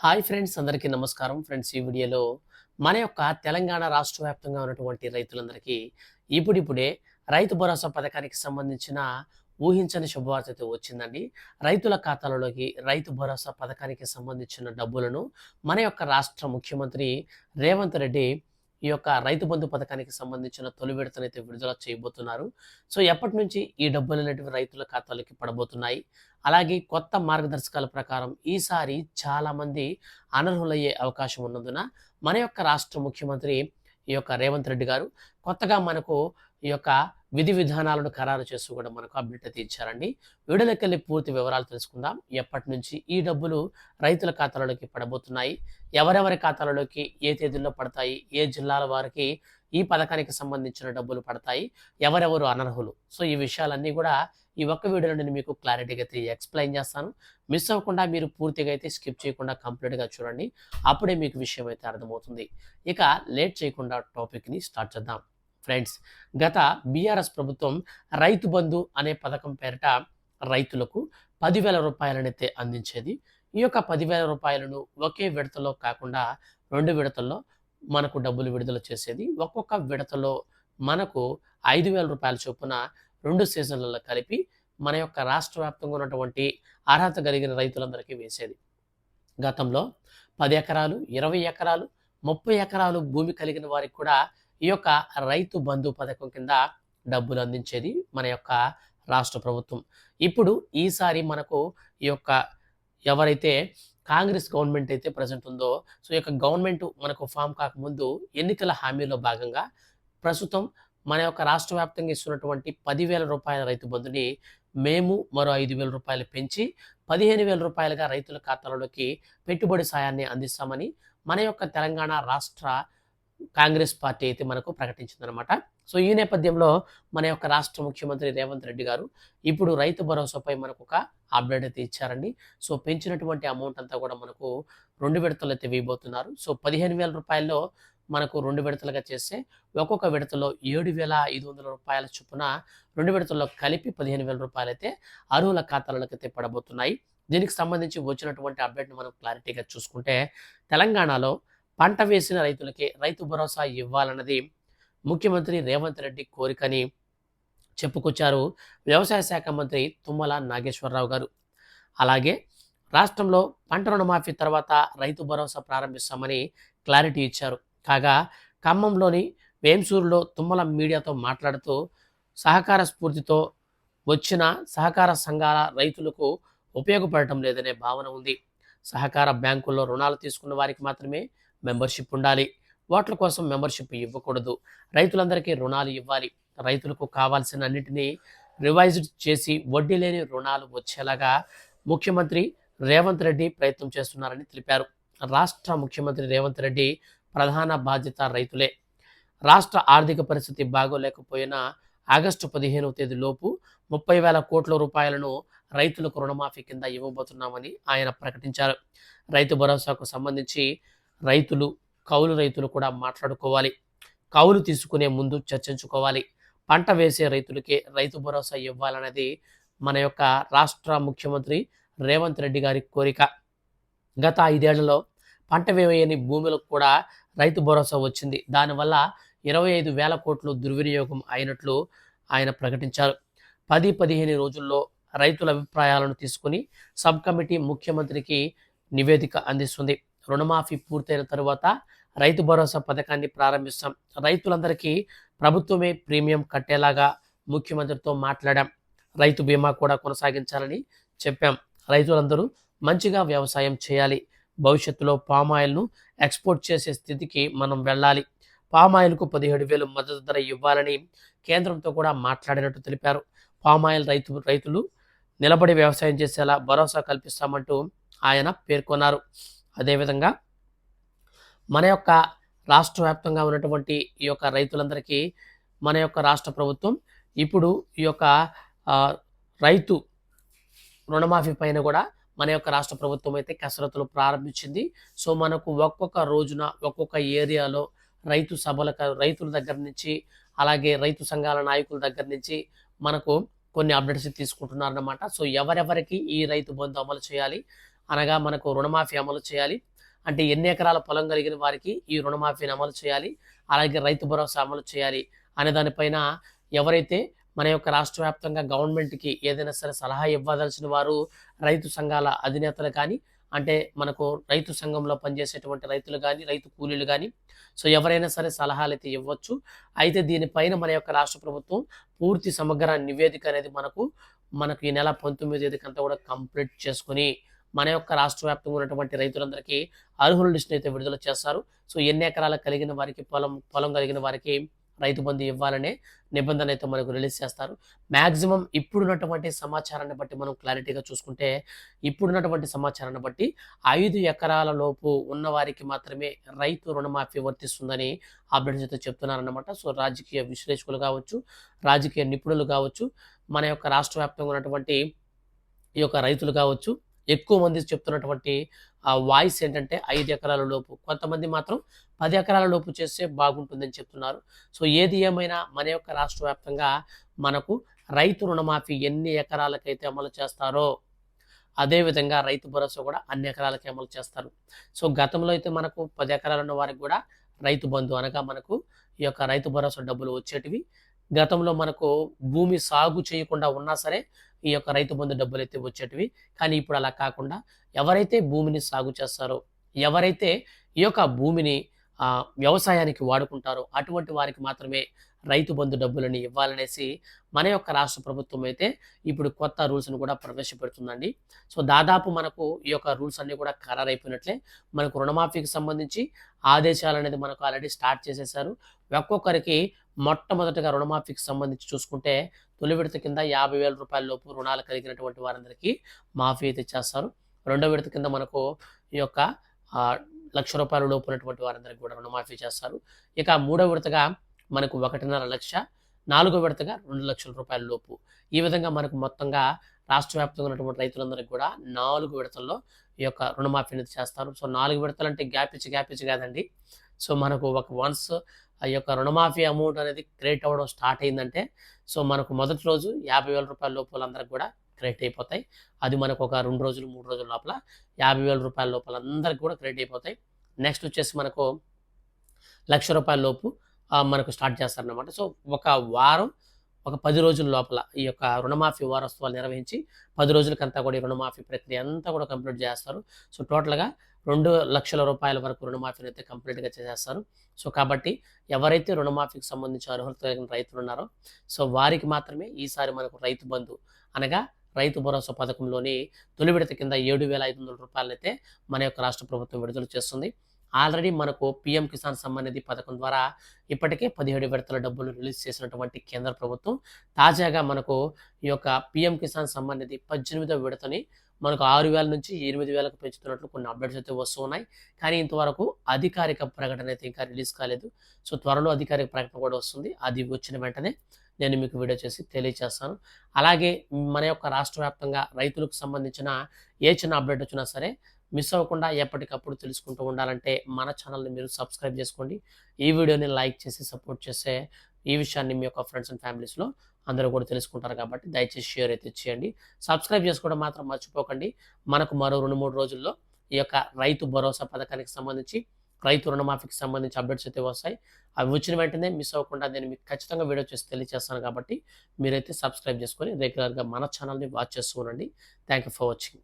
Hi friends అందరికీ నమస్కారం. Friends ఈ వీడియోలో మన యొక్క తెలంగాణ రాష్ట్ర వ్యాప్తంగా ఉన్నటువంటి రైతులందరికీ ఇప్పుడిప్పుడే రైతు భరోసా పథకానికి సంబంధించిన ఊహించని శుభవార్త అయితే వచ్చిందండి. రైతుల ఖాతాలలోకి రైతు భరోసా పథకానికి సంబంధించిన డబ్బులను మన యొక్క రాష్ట్ర ముఖ్యమంత్రి రేవంత్ రెడ్డి ఈ యొక్క రైతు బంధు పథకానికి సంబంధించిన తొలి విడతనైతే విడుదల చేయబోతున్నారు. సో ఎప్పటి నుంచి ఈ డబ్బులు అనేటివి రైతుల ఖాతాలోకి పడబోతున్నాయి? అలాగే కొత్త మార్గదర్శకాల ప్రకారం ఈసారి చాలామంది అనర్హులయ్యే అవకాశం ఉన్నందున మన యొక్క రాష్ట్ర ముఖ్యమంత్రి ఈ యొక్క రేవంత్ రెడ్డి గారు కొత్తగా మనకు ఈ యొక్క విధి విధానాలను ఖరారు చేస్తూ కూడా మనకు అప్డేట్ అయితే ఇచ్చారండి. వీడియోలోకి పూర్తి వివరాలు తెలుసుకుందాం. ఎప్పటి నుంచి ఈ డబ్బులు రైతుల ఖాతాలలోకి పడబోతున్నాయి? ఎవరెవరి ఖాతాలలోకి ఏ తేదీల్లో పడతాయి? ఏ జిల్లాల వారికి ఈ పథకానికి సంబంధించిన డబ్బులు పడతాయి? ఎవరెవరు అనర్హులు? సో ఈ విషయాలన్నీ కూడా ఈ ఒక్క వీడియోలో నేను మీకు క్లారిటీగా అయితే ఎక్స్ప్లెయిన్ చేస్తాను. మిస్ అవ్వకుండా మీరు పూర్తిగా అయితే స్కిప్ చేయకుండా కంప్లీట్గా చూడండి. అప్పుడే మీకు విషయం అయితే అర్థమవుతుంది. ఇక లేట్ చేయకుండా టాపిక్ని స్టార్ట్ చేద్దాం. ఫ్రెండ్స్ గత బీఆర్ఎస్ ప్రభుత్వం రైతు బంధు అనే పథకం పేరిట రైతులకు పదివేల రూపాయలనైతే అందించేది. ఈ యొక్క పదివేల రూపాయలను ఒకే విడతలో కాకుండా రెండు విడతల్లో మనకు డబ్బులు విడుదల చేసేది. ఒక్కొక్క విడతలో మనకు ఐదు వేల రూపాయల చొప్పున రెండు సీజన్లలో కలిపి మన యొక్క రాష్ట్ర వ్యాప్తంగా ఉన్నటువంటి అర్హత కలిగిన రైతులందరికీ వేసేది. గతంలో పది ఎకరాలు ఇరవై ఎకరాలు ముప్పై ఎకరాలు భూమి కలిగిన వారికి కూడా ఈ యొక్క రైతు బంధు పథకం కింద డబ్బులు అందించేది మన యొక్క రాష్ట్ర ప్రభుత్వం. ఇప్పుడు ఈసారి మనకు ఈ యొక్క ఎవరైతే కాంగ్రెస్ గవర్నమెంట్ అయితే ప్రజెంట్ ఉందో సో ఈ యొక్క గవర్నమెంట్ మనకు ఫామ్ కాకముందు ఎన్నికల హామీలో భాగంగా ప్రస్తుతం మన యొక్క రాష్ట్ర వ్యాప్తంగా ఇస్తున్నటువంటి పదివేల రూపాయల రైతు బంధుని మేము మరో ఐదు వేల రూపాయలు పెంచి పదిహేను వేల రూపాయలుగా రైతుల ఖాతాలలోకి పెట్టుబడి సాయాన్ని అందిస్తామని మన యొక్క తెలంగాణ రాష్ట్ర కాంగ్రెస్ పార్టీ అయితే మనకు ప్రకటించిందనమాట సో ఈ నేపథ్యంలో మన యొక్క రాష్ట్ర ముఖ్యమంత్రి రేవంత్ రెడ్డి గారు ఇప్పుడు రైతు భరోసాపై మనకు ఒక అప్డేట్ అయితే ఇచ్చారండి. సో పెంచినటువంటి అమౌంట్ అంతా కూడా మనకు రెండు విడతలు అయితే వేయబోతున్నారు. సో పదిహేను వేల రూపాయల్లో మనకు రెండు విడతలుగా చేస్తే ఒక్కొక్క విడతలో ఏడు వేల ఐదు వందల రూపాయల చొప్పున రెండు విడతల్లో కలిపి పదిహేను వేల రూపాయలు అయితే అర్హుల ఖాతాలకు అయితే పడబోతున్నాయి. దీనికి సంబంధించి వచ్చినటువంటి అప్డేట్ని మనం క్లారిటీగా చూసుకుంటే తెలంగాణలో పంట వేసిన రైతులకి రైతు భరోసా ఇవ్వాలన్నది ముఖ్యమంత్రి రేవంత్ రెడ్డి కోరికని చెప్పుకొచ్చారు వ్యవసాయ శాఖ మంత్రి తుమ్మల నాగేశ్వరరావు గారు. అలాగే రాష్ట్రంలో పంట రుణమాఫీ తర్వాత రైతు భరోసా ప్రారంభిస్తామని క్లారిటీ ఇచ్చారు. కాగా ఖమ్మంలోని వేంసూరులో తుమ్మల మీడియాతో మాట్లాడుతూ సహకార స్ఫూర్తితో వచ్చిన సహకార సంఘాల రైతులకు ఉపయోగపడటం లేదనే భావన ఉంది. సహకార బ్యాంకుల్లో రుణాలు తీసుకున్న వారికి మాత్రమే మెంబర్షిప్ ఉండాలి. ఓట్ల కోసం మెంబర్షిప్ ఇవ్వకూడదు. రైతులందరికీ రుణాలు ఇవ్వాలి. రైతులకు కావాల్సిన అన్నింటినీ రివైజ్డ్ చేసి వడ్డీ లేని రుణాలు వచ్చేలాగా ముఖ్యమంత్రి రేవంత్ రెడ్డి ప్రయత్నం చేస్తున్నారని తెలిపారు. రాష్ట్ర ముఖ్యమంత్రి రేవంత్ రెడ్డి ప్రధాన బాధ్యత రైతులే. రాష్ట్ర ఆర్థిక పరిస్థితి బాగోలేకపోయినా ఆగస్టు పదిహేనవ తేదీలోపు ముప్పై వేల కోట్ల రూపాయలను రైతులకు రుణమాఫీ కింద ఇవ్వబోతున్నామని ఆయన ప్రకటించారు. రైతు భరోసాకు సంబంధించి రైతులు కౌలు రైతులు కూడా మాట్లాడుకోవాలి. కౌలు తీసుకునే ముందు చర్చించుకోవాలి. పంట వేసే రైతులకే రైతు భరోసా ఇవ్వాలన్నది మన యొక్క రాష్ట్ర ముఖ్యమంత్రి రేవంత్ రెడ్డి గారి కోరిక. గత ఐదేళ్ళలో పంట వేయని భూములకు కూడా రైతు భరోసా వచ్చింది. దానివల్ల ఇరవై ఐదు వేల కోట్లు దుర్వినియోగం అయినట్లు ఆయన ప్రకటించారు. పది పదిహేను రోజుల్లో రైతుల అభిప్రాయాలను తీసుకుని సబ్ కమిటీ ముఖ్యమంత్రికి నివేదిక అందిస్తుంది. రుణమాఫీ పూర్తయిన తరువాత రైతు భరోసా పథకాన్ని ప్రారంభిస్తాం. రైతులందరికీ ప్రభుత్వమే ప్రీమియం కట్టేలాగా ముఖ్యమంత్రితో మాట్లాడాం. రైతు బీమా కూడా కొనసాగించాలని చెప్పాం. రైతులందరూ మంచిగా వ్యవసాయం చేయాలి. భవిష్యత్తులో పామాయిల్ను ఎక్స్పోర్ట్ చేసే స్థితికి మనం వెళ్ళాలి. పామాయిల్కు పదిహేడు వేలు మద్దతు ధర ఇవ్వాలని కేంద్రంతో కూడా మాట్లాడినట్టు తెలిపారు. పామాయిల్ రైతు రైతులు నిలబడి వ్యవసాయం చేసేలా భరోసా కల్పిస్తామంటూ ఆయన పేర్కొన్నారు. అదేవిధంగా మన యొక్క రాష్ట్ర వ్యాప్తంగా ఉన్నటువంటి ఈ యొక్క రైతులందరికీ మన యొక్క రాష్ట్ర ప్రభుత్వం ఇప్పుడు ఈ యొక్క రైతు రుణమాఫీ పైన కూడా మన యొక్క రాష్ట్ర ప్రభుత్వం అయితే కసరత్తులు ప్రారంభించింది. సో మనకు ఒక్కొక్క రోజున ఒక్కొక్క ఏరియాలో రైతు సభల రైతుల దగ్గర నుంచి అలాగే రైతు సంఘాల నాయకుల దగ్గర నుంచి మనకు కొన్ని అప్డేట్స్ తీసుకుంటున్నారన్నమాట. సో ఎవరెవరికి ఈ రైతు బంధు అమలు చేయాలి? అనగా మనకు రుణమాఫీ అమలు చేయాలి. అంటే ఎన్ని ఎకరాల పొలం కలిగిన వారికి ఈ రుణమాఫీని అమలు చేయాలి. అలాగే రైతు భరోసా అమలు చేయాలి అనే దానిపైన ఎవరైతే మన యొక్క రాష్ట్ర వ్యాప్తంగా గవర్నమెంట్కి ఏదైనా సరే సలహా ఇవ్వదలసిన వారు రైతు సంఘాల అధినేతలు కానీ అంటే మనకు రైతు సంఘంలో పనిచేసేటువంటి రైతులు కానీ రైతు కూలీలు కానీ సో ఎవరైనా సరే సలహాలు అయితే ఇవ్వచ్చు. అయితే దీనిపైన మన యొక్క రాష్ట్ర ప్రభుత్వం పూర్తి సమగ్ర నివేదిక అనేది మనకు మనకు ఈ నెల పంతొమ్మిది తేదీకంతా కూడా కంప్లీట్ చేసుకుని మన యొక్క రాష్ట్ర వ్యాప్తంగా ఉన్నటువంటి రైతులందరికీ అర్హుల లిస్టును అయితే విడుదల చేస్తారు. సో ఎన్ని ఎకరాలు కలిగిన వారికి పొలం పొలం కలిగిన వారికి రైతు బంధు ఇవ్వాలనే నిబంధన అయితే మనకు రిలీజ్ చేస్తారు. మ్యాక్సిమం ఇప్పుడున్నటువంటి సమాచారాన్ని బట్టి మనం క్లారిటీగా చూసుకుంటే ఇప్పుడున్నటువంటి సమాచారాన్ని బట్టి ఐదు ఎకరాల లోపు ఉన్న వారికి మాత్రమే రైతు రుణమాఫీ వర్తిస్తుందని అప్డేట్స్ అయితే చెప్తున్నారన్నమాట. సో రాజకీయ విశ్లేషకులు కావచ్చు రాజకీయ నిపుణులు కావచ్చు మన యొక్క రాష్ట్ర వ్యాప్తంగా ఉన్నటువంటి ఈ యొక్క రైతులు కావచ్చు ఎక్కువ మంది చెప్తున్నటువంటి ఆ వాయిస్ ఏంటంటే ఐదు ఎకరాల లోపు. కొంతమంది మాత్రం పది ఎకరాల లోపు చేస్తే బాగుంటుందని చెప్తున్నారు. సో ఏది ఏమైనా మన యొక్క రాష్ట్ర వ్యాప్తంగా మనకు రైతు రుణమాఫీ ఎన్ని ఎకరాలకైతే అమలు చేస్తారో అదేవిధంగా రైతు భరోసా కూడా అన్ని ఎకరాలకి అమలు చేస్తారు. సో గతంలో అయితే మనకు పది ఎకరాలు ఉన్న వారికి కూడా రైతు బంధు అనగా మనకు ఈ యొక్క రైతు భరోసా డబ్బులు వచ్చేటివి. గతంలో మనకు భూమి సాగు చేయకుండా ఉన్నా సరే ఈ యొక్క రైతు బంధు డబ్బులు అయితే వచ్చేటివి. కానీ ఇప్పుడు అలా కాకుండా ఎవరైతే భూమిని సాగు చేస్తారో ఎవరైతే ఈ యొక్క భూమిని వ్యవసాయానికి వాడుకుంటారో అటువంటి వారికి మాత్రమే రైతు బంధు డబ్బులని ఇవ్వాలనేసి మన యొక్క రాష్ట్ర ప్రభుత్వం అయితే ఇప్పుడు కొత్త రూల్స్ని కూడా ప్రవేశపెడుతుందండి. సో దాదాపు మనకు ఈ యొక్క రూల్స్ అన్నీ కూడా ఖరారైపోయినట్లే. మనకు రుణమాఫీకి సంబంధించి ఆదేశాలు అనేది మనకు ఆల్రెడీ స్టార్ట్ చేసేసారు. ఒక్కొక్కరికి మొట్టమొదటిగా రుణమాఫీకి సంబంధించి చూసుకుంటే తొలి విడత కింద యాభై వేల రూపాయల లోపు రుణాలు కలిగినటువంటి వారందరికీ మాఫీ అయితే చేస్తారు. రెండో విడత కింద మనకు ఈ యొక్క లక్ష రూపాయల లోపు ఉన్నటువంటి వారందరికీ కూడా రుణమాఫీ చేస్తారు. ఇక మూడో విడతగా మనకు ఒకటిన్నర లక్ష నాలుగో విడతగా రెండు లక్షల రూపాయల లోపు. ఈ విధంగా మనకు మొత్తంగా రాష్ట్ర వ్యాప్తంగా ఉన్నటువంటి రైతులందరికీ కూడా నాలుగు విడతల్లో ఈ యొక్క రుణమాఫీ అనేది చేస్తారు. సో నాలుగు విడతలు అంటే గ్యాప్ ఇచ్చి గ్యాప్ ఇచ్చి కాదండి. సో మనకు ఒక వన్స్ ఆ యొక్క రుణమాఫీ అమౌంట్ అనేది క్రియేట్ అవ్వడం స్టార్ట్ అయిందంటే సో మనకు మొదటి రోజు యాభై వేల రూపాయల లోపల అందరికి కూడా క్రెడిట్ అయిపోతాయి. అది మనకు ఒక రెండు రోజులు మూడు రోజుల లోపల యాభై వేల రూపాయల లోపల అందరికి కూడా క్రెడిట్ అయిపోతాయి. నెక్స్ట్ వచ్చేసి మనకు లక్ష రూపాయల లోపు మనకు స్టార్ట్ చేస్తారనమాట సో ఒక వారం ఒక పది రోజుల లోపల ఈ యొక్క రుణమాఫీ వారోత్సవాలు నిర్వహించి పది రోజులకంతా కూడా ఈ రుణమాఫీ ప్రక్రియ అంతా కూడా కంప్లీట్ చేస్తారు. సో టోటల్గా రెండు లక్షల రూపాయల వరకు రుణమాఫీని అయితే కంప్లీట్గా చేసేస్తారు. సో కాబట్టి ఎవరైతే రుణమాఫీకి సంబంధించి అర్హత కలిగిన రైతులు ఉన్నారో సో వారికి మాత్రమే ఈసారి మనకు రైతు బంధు అనగా రైతు భరోసా పథకంలోని తొలి విడత కింద ఏడు వేల ఐదు వందల రూపాయలైతే మన యొక్క రాష్ట్ర ప్రభుత్వం విడుదల చేస్తుంది. ఆల్రెడీ మనకు పిఎం కిసాన్ సమ్మాన్ నిధి పథకం ద్వారా ఇప్పటికే పదిహేడు విడతల డబ్బులు రిలీజ్ చేసినటువంటి కేంద్ర ప్రభుత్వం తాజాగా మనకు ఈ యొక్క పిఎం కిసాన్ సమ్మాన్ నిధి పద్దెనిమిదో విడతని మనకు ఆరు వేల నుంచి ఎనిమిది వేలకు పెంచుతున్నట్లు కొన్ని అప్డేట్స్ అయితే వస్తున్నాయి కానీ ఇంతవరకు అధికారిక ప్రకటన అయితే ఇంకా రిలీజ్ కాలేదు. సో త్వరలో అధికారిక ప్రకటన కూడా వస్తుంది. అది వచ్చిన వెంటనే నేను మీకు వీడియో చేసి తెలియజేస్తాను అలాగే మన యొక్క రాష్ట్ర వ్యాప్తంగా రైతులకు సంబంధించిన ఏ చిన్న అప్డేట్ వచ్చినా సరే మిస్ అవ్వకుండా ఎప్పటికప్పుడు తెలుసుకుంటూ ఉండాలంటే మన ఛానల్ని మీరు సబ్స్క్రైబ్ చేసుకోండి. ఈ వీడియోని లైక్ చేసి సపోర్ట్ చేసే ఈ విషయాన్ని మీ యొక్క ఫ్రెండ్స్ అండ్ ఫ్యామిలీస్లో అందరూ కూడా తెలుసుకుంటారు కాబట్టి దయచేసి షేర్ అయితే చేయండి. సబ్స్క్రైబ్ చేసుకోవడం మాత్రం మర్చిపోకండి. మనకు మరో రెండు మూడు రోజుల్లో ఈ యొక్క రైతు భరోసా పథకానికి సంబంధించి రైతు రుణమాఫీకి సంబంధించి అప్డేట్స్ అయితే వస్తాయి. అవి వచ్చిన వెంటనే మిస్ అవ్వకుండా నేను మీకు ఖచ్చితంగా వీడియో చేసి తెలియజేస్తాను కాబట్టి మీరైతే సబ్స్క్రైబ్ చేసుకొని రెగ్యులర్గా మన ఛానల్ని వాచ్ చేస్తూ ఉండండి థ్యాంక్ యూ ఫర్ వాచింగ్.